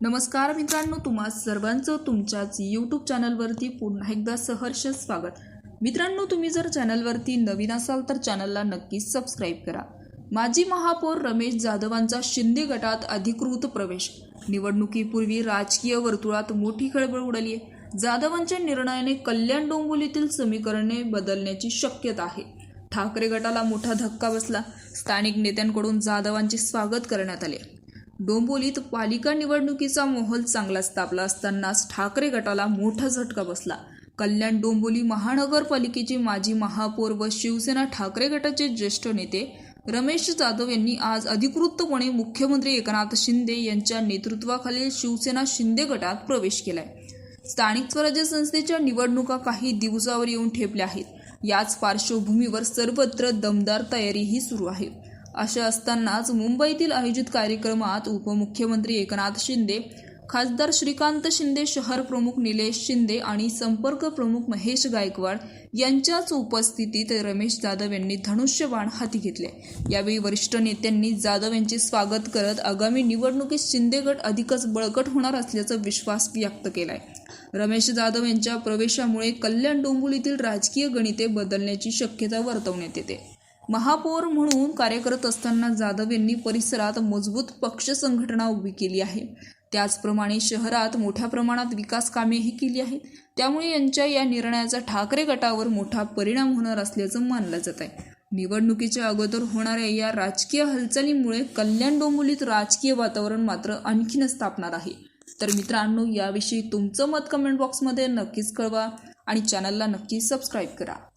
नमस्कार मित्रांनो तुम्हा सर्वांचं तुमच्याच यूट्यूब चॅनलवरती पुन्हा एकदा सहर्ष स्वागत. मित्रांनो तुम्ही जर चॅनलवरती नवीन असाल तर चॅनलला नक्कीच सबस्क्राईब करा. माजी महापौर रमेश जाधवांचा शिंदे गटात अधिकृत प्रवेश. निवडणुकीपूर्वी राजकीय वर्तुळात मोठी खळबळ उडाली आहे. जाधवांच्या निर्णयाने कल्याण डोंबिवलीतील समीकरणे बदलण्याची शक्यता आहे. ठाकरे गटाला मोठा धक्का बसला. स्थानिक नेत्यांकडून जाधवांचे स्वागत करण्यात आले. डोंबोलीत पालिका निवडणुकीचा माहोल चांगलाच तापला असतानाच ठाकरे गटाला मोठा झटका बसला. कल्याण डोंबोली महानगरपालिकेचे माजी महापौर व शिवसेना ठाकरे गटाचे ज्येष्ठ नेते रमेश जाधव यांनी आज अधिकृतपणे मुख्यमंत्री एकनाथ शिंदे यांच्या नेतृत्वाखालील शिवसेना शिंदे गटात प्रवेश केलाय. स्थानिक स्वराज्य संस्थेच्या निवडणुका काही दिवसावर येऊन ठेपल्या आहेत. याच पार्श्वभूमीवर सर्वत्र दमदार तयारीही सुरू आहे. असे असतानाच मुंबईतील आयोजित कार्यक्रमात उपमुख्यमंत्री एकनाथ शिंदे खासदार श्रीकांत शिंदे शहर प्रमुख निलेश शिंदे आणि संपर्क प्रमुख महेश गायकवाड यांच्याच उपस्थितीत रमेश जाधव यांनी धनुष्यबाण हाती घेतले. यावेळी वरिष्ठ नेत्यांनी जाधव यांचे स्वागत करत आगामी निवडणुकीत शिंदे गट अधिकच बळकट होणार असल्याचा विश्वास व्यक्त केलाय. रमेश जाधव यांच्या प्रवेशामुळे कल्याण डोंबिवलीतील राजकीय गणिते बदलण्याची शक्यता वर्तवण्यात येते. महापौर म्हणून कार्य करत असताना जाधव यांनी परिसरात मजबूत पक्ष संघटना उभी केली आहे. त्याचप्रमाणे शहरात मोठ्या प्रमाणात विकास कामेही केली आहेत. त्यामुळे यांच्या या निर्णयाचा ठाकरे गटावर मोठा परिणाम होणार असल्याचं मानलं जात आहे. निवडणुकीच्या अगोदर होणाऱ्या या राजकीय हालचालीमुळे कल्याण डोंबोलीत राजकीय वातावरण मात्र आणखीनच तापणार आहे. तर मित्रांनो याविषयी तुमचं मत कमेंट बॉक्समध्ये नक्कीच कळवा आणि चॅनलला नक्की सबस्क्राईब करा.